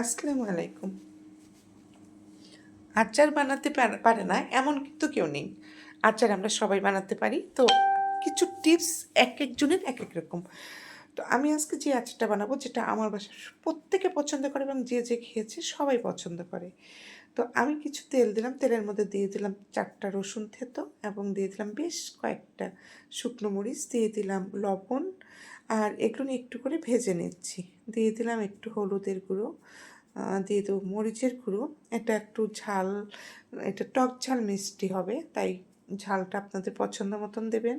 আসসালামু আলাইকুম। আচার বানাতে পারে না, এমন কিন্তু কেউ নেই। আচার আমরা সবাই বানাতে পারি, তো কিছু টিপস এক একজনের এক এক রকম। তো আমি আজকে যে আচারটা বানাবো, যেটা আমার বাসার প্রত্যেকে পছন্দ করে এবং যে যে খেয়েছে সবাই পছন্দ করে। তো আমি কিছু তেল দিলাম, তেলের মধ্যে দিয়ে দিলাম চারটা রসুন থেতো এবং দিয়ে দিলাম বেশ কয়েকটা শুকনো মরিচ, দিয়ে দিলাম লবণ আর এগুলো একটু করে ভেজে নিচ্ছি। দিয়ে দিলাম একটু হলুদের গুঁড়ো দিয়ে দেবো মরিচের গুঁড়ো। এটা একটু ঝাল, এটা টক ঝাল মিষ্টি হবে, তাই ঝালটা আপনাদের পছন্দ মতন দেবেন।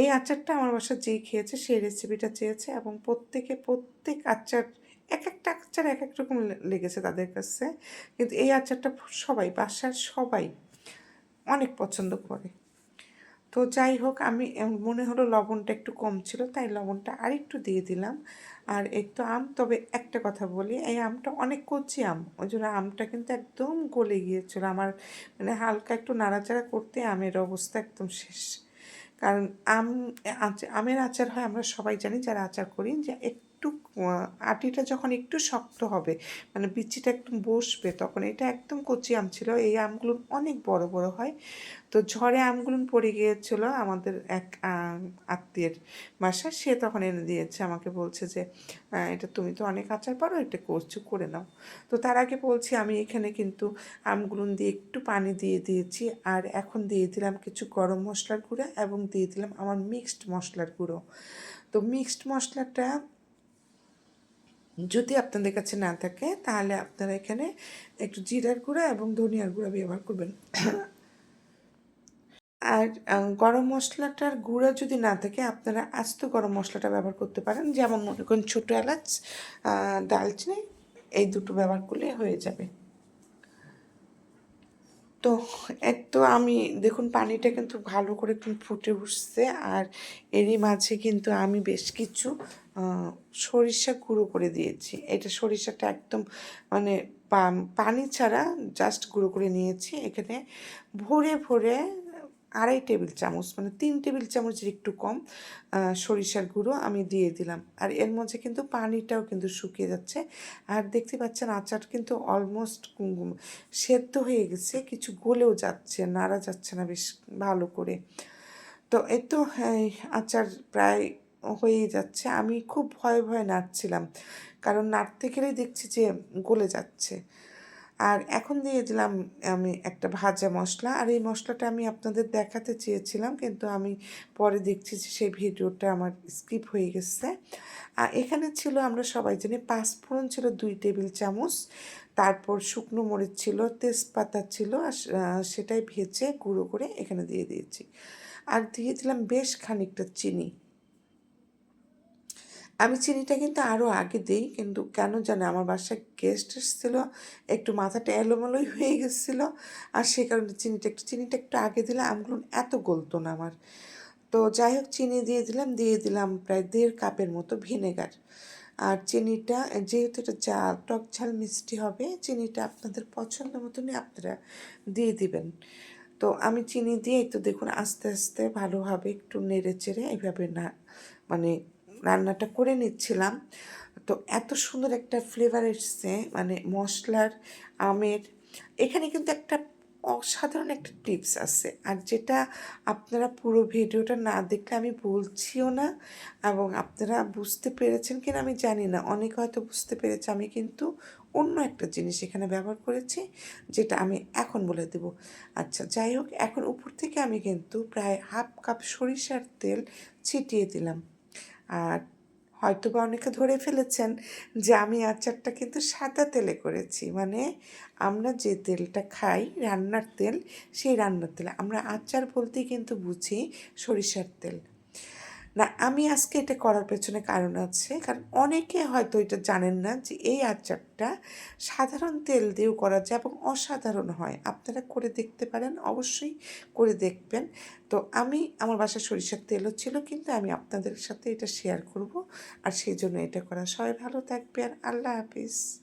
এই আচারটা আমার বাসা যেই খেয়েছে সেই রেসিপিটা চেয়েছে এবং প্রত্যেকে, প্রত্যেক আচার, এক একটা আচার এক এক রকম লেগেছে তাদের কাছে। কিন্তু এই আচারটা সবাই, বাসার সবাই অনেক পছন্দ করে। তো যাই হোক, আমি মনে হলো লবণটা একটু কম ছিল, তাই লবণটা আরেকটু দিয়ে দিলাম। আর তো আম, তবে একটা কথা বলি, এই আমটা অনেক কচি আম, ওই জন্য আমটা কিন্তু একদম গলে গিয়েছিল। আমার মানে হালকা একটু নাড়াচাড়া করতে আমের অবস্থা একদম শেষ। কারণ আম আমের আচার হয়, আমরা সবাই জানি, যারা আচার করি, যে একটু আহ, আটিটা যখন একটু শক্ত হবে মানে বিচিটা একদম বসবে তখন এটা একদম কচি আম ছিল। এই আমগুলো অনেক বড় বড় হয়। তো ঝড়ে আমগুলো পড়ে গিয়েছিল আমাদের এক আত্মীয়ের বাসা সে তখন এনে দিয়েছে আমাকে বলছে যে এটা তুমি তো অনেক আচার পারো এটা করছ করে নাও। তো তার আগে বলছি আমি এখানে কিন্তু আমগুলো দিয়ে একটু পানি দিয়ে দিয়েছি আর এখন দিয়ে দিলাম কিছু গরম মশলার গুঁড়ো এবং দিয়ে দিলাম আমার মিক্সড মশলার গুঁড়ো। তো মিক্সড মশলাটা যদি আপনাদের কাছে না থাকে, তাহলে আপনারা এখানে একটু জিরার গুঁড়া এবং ধনিয়ার গুঁড়া ব্যবহার করবেন। আর গরম মশলাটার গুঁড়া যদি না থাকে, আপনারা আস্ত গরম মশলাটা ব্যবহার করতে পারেন। যেমন মনে করুন ছোটো এলাচ দালচিনি এই দুটো ব্যবহার করলে হয়ে যাবে। তো এক তো আমি, দেখুন পানিটা কিন্তু ভালো করে একটু ফুটে উঠছে আর এরই মাঝে কিন্তু আমি বেশ কিছু সরিষা গুঁড়ো করে দিয়েছি। এটা সরিষাটা একদম মানে পানি ছাড়া জাস্ট গুঁড়ো করে নিয়েছি। এখানে ভরে ভরে আড়াই টেবিল চামচ মানে তিন টেবিল চামচের একটু কম সরিষার গুঁড়ো আমি দিয়ে দিলাম। আর এর মধ্যে কিন্তু পানিটাও কিন্তু শুকিয়ে যাচ্ছে। আর দেখতে পাচ্ছেন আচার কিন্তু অলমোস্ট সেদ্ধ হয়ে গেছে, কিছু গলেও যাচ্ছে, নাড়া যাচ্ছে না বেশ ভালো করে। তো এই তো আচার প্রায় হয়েই যাচ্ছে। আমি খুব ভয়ে ভয়ে নাড়ছিলাম, কারণ নাড়তে গেলেই দেখছি যে গলে যাচ্ছে। আর এখন দিয়ে দিলাম আমি একটা ভাজা মশলা। আর এই মশলাটা আমি আপনাদের দেখাতে চেয়েছিলাম, কিন্তু আমি পরে দেখছি যে সেই ভিডিওটা আমার স্কিপ হয়ে গেছে। আর এখানে ছিল আমরা সবাই জানি পাঁচফোড়ন ছিল, দুই টেবিল চামচ। তারপর শুকনো মরিচ ছিল, তেজপাতা ছিল, আর সেটাই ভেজে গুঁড়ো করে এখানে দিয়ে দিয়েছি। আর দিয়ে দিলাম বেশ খানিকটা চিনি। আমি চিনিটা কিন্তু আরও আগে দিই, কিন্তু কেন জানে আমার বাসায় গেস্ট এসেছিল, একটু মাথাটা এলোমেলোই হয়ে গেছিল, আর সেই কারণে চিনিটা একটু চিনিটা একটু আগে দিলে আমগুলো এত গলতো না আমার। তো যাই হোক, চিনি দিয়ে দিলাম দিয়ে দিলাম প্রায় দেড় কাপের মতো ভিনেগার। আর চিনিটা, যেহেতু এটা চা, টক ঝাল মিষ্টি হবে, চিনিটা আপনাদের পছন্দ মতনই আপনারা দিয়ে দিবেন। তো আমি চিনি দিয়ে তো দেখুন আস্তে আস্তে ভালোভাবে একটু নেড়ে চেড়ে, এইভাবে না মানে রান্নাটা করে নিচ্ছিলাম। তো এত সুন্দর একটা ফ্লেভার এসছে মানে মশলার, আমের। এখানে কিন্তু একটা অসাধারণ একটা টিপস আছে। আর যেটা আপনারা পুরো ভিডিওটা না দেখলে আমি বলছিও না এবং আপনারা বুঝতে পেরেছেন কিনা আমি জানি না। অনেকে হয়তো বুঝতে পেরেছে, আমি কিন্তু অন্য একটা জিনিস এখানে ব্যবহার করেছি, যেটা আমি এখন বলে দেব। আচ্ছা যাই হোক, এখন উপর থেকে আমি কিন্তু প্রায় হাফ কাপ সরিষার তেল ছিটিয়ে দিলাম। আর হয়তো বা অনেকে ধরে ফেলেছেন যে আমি আচারটা কিন্তু সাদা তেলে করেছি। মানে আমরা যে তেলটা খাই, রান্নার তেল, সেই রান্নার তেল। আমরা আচার বলতেই কিন্তু বুঝি সরিষার তেল। না, আমি আজকে এটা করার পেছনে কারণ আছে। কারণ অনেকে হয়তো এটা জানেন না যে এই আচারটা সাধারণ তেল দিয়েও করা যায় এবং অসাধারণ হয়। আপনারা করে দেখতে পারেন, অবশ্যই করে দেখবেন। তো আমি, আমার বাসায় সরিষার তেলও ছিল, কিন্তু আমি আপনাদের সাথে এটা শেয়ার করব। আর সেই জন্য এটা করা। সবাই ভালো থাকবেন। আল্লাহ হাফিজ।